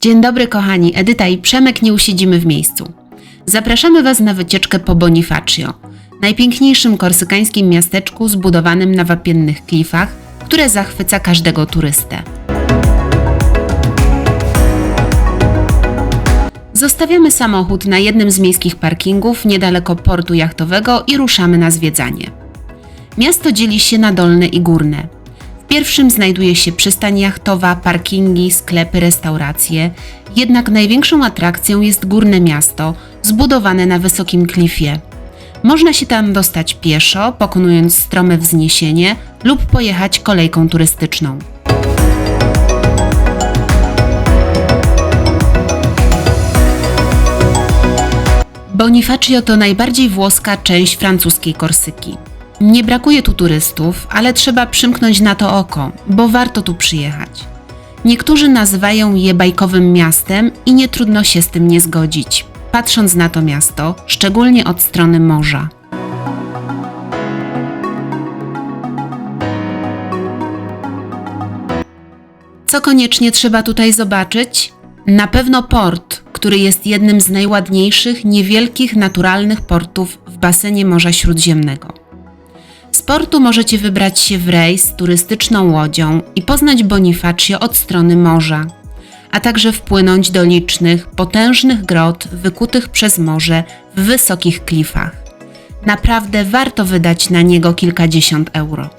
Dzień dobry kochani, Edyta i Przemek nie usiedzimy w miejscu. Zapraszamy Was na wycieczkę po Bonifacio, najpiękniejszym korsykańskim miasteczku zbudowanym na wapiennych klifach, które zachwyca każdego turystę. Zostawiamy samochód na jednym z miejskich parkingów niedaleko portu jachtowego i ruszamy na zwiedzanie. Miasto dzieli się na dolne i górne. Pierwszym znajduje się przystań jachtowa, parkingi, sklepy, restauracje. Jednak największą atrakcją jest górne miasto, zbudowane na wysokim klifie. Można się tam dostać pieszo, pokonując strome wzniesienie lub pojechać kolejką turystyczną. Bonifacio to najbardziej włoska część francuskiej Korsyki. Nie brakuje tu turystów, ale trzeba przymknąć na to oko, bo warto tu przyjechać. Niektórzy nazywają je bajkowym miastem i nie trudno się z tym nie zgodzić, patrząc na to miasto, szczególnie od strony morza. Co koniecznie trzeba tutaj zobaczyć? Na pewno port, który jest jednym z najładniejszych, niewielkich, naturalnych portów w basenie Morza Śródziemnego. Portu możecie wybrać się w rejs turystyczną łodzią i poznać Bonifacio od strony morza, a także wpłynąć do licznych, potężnych grot wykutych przez morze w wysokich klifach. Naprawdę warto wydać na niego kilkadziesiąt euro.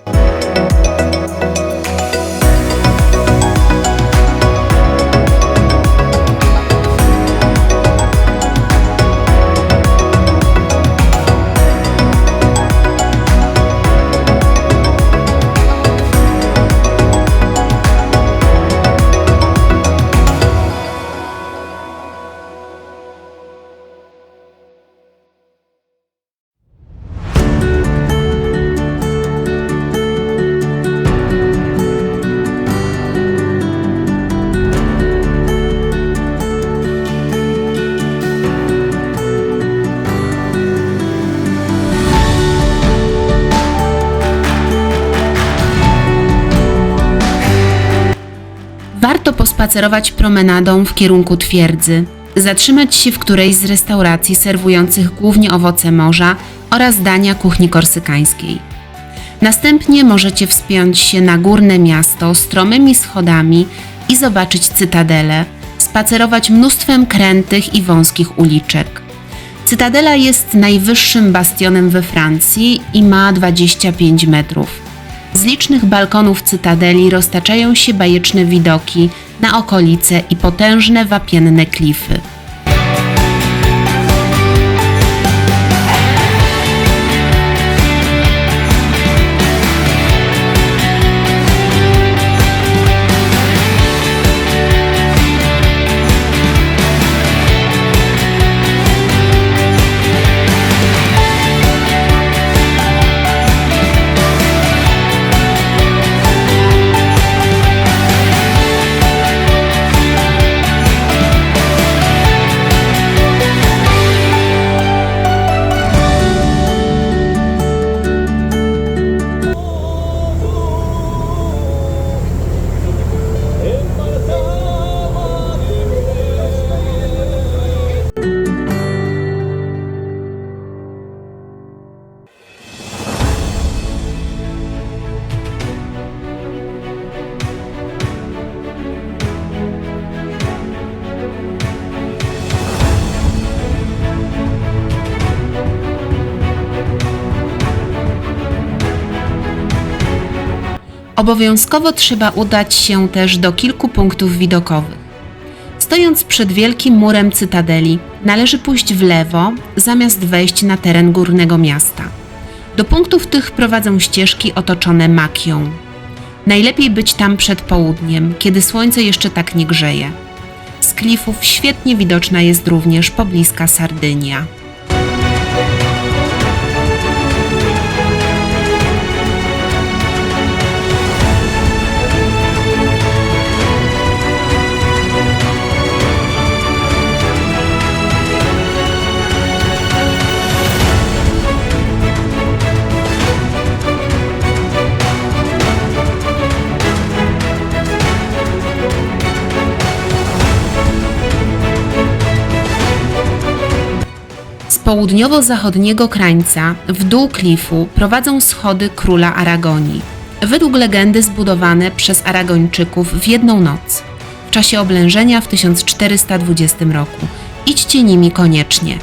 Warto pospacerować promenadą w kierunku twierdzy, zatrzymać się w którejś z restauracji serwujących głównie owoce morza oraz dania kuchni korsykańskiej. Następnie możecie wspiąć się na górne miasto stromymi schodami i zobaczyć cytadelę, spacerować mnóstwem krętych i wąskich uliczek. Cytadela jest najwyższym bastionem we Francji i ma 25 metrów. Z licznych balkonów cytadeli roztaczają się bajeczne widoki na okolice i potężne wapienne klify. Obowiązkowo trzeba udać się też do kilku punktów widokowych. Stojąc przed wielkim murem cytadeli, należy pójść w lewo, zamiast wejść na teren górnego miasta. Do punktów tych prowadzą ścieżki otoczone makią. Najlepiej być tam przed południem, kiedy słońce jeszcze tak nie grzeje. Z klifów świetnie widoczna jest również pobliska Sardynia. Południowo-zachodniego krańca, w dół klifu, prowadzą schody króla Aragonii. Według legendy zbudowane przez Aragończyków w jedną noc, w czasie oblężenia w 1420 roku. Idźcie nimi koniecznie.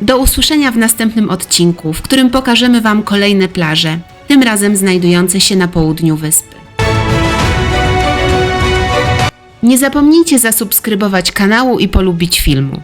Do usłyszenia w następnym odcinku, w którym pokażemy Wam kolejne plaże, tym razem znajdujące się na południu wyspy. Nie zapomnijcie zasubskrybować kanału i polubić filmu.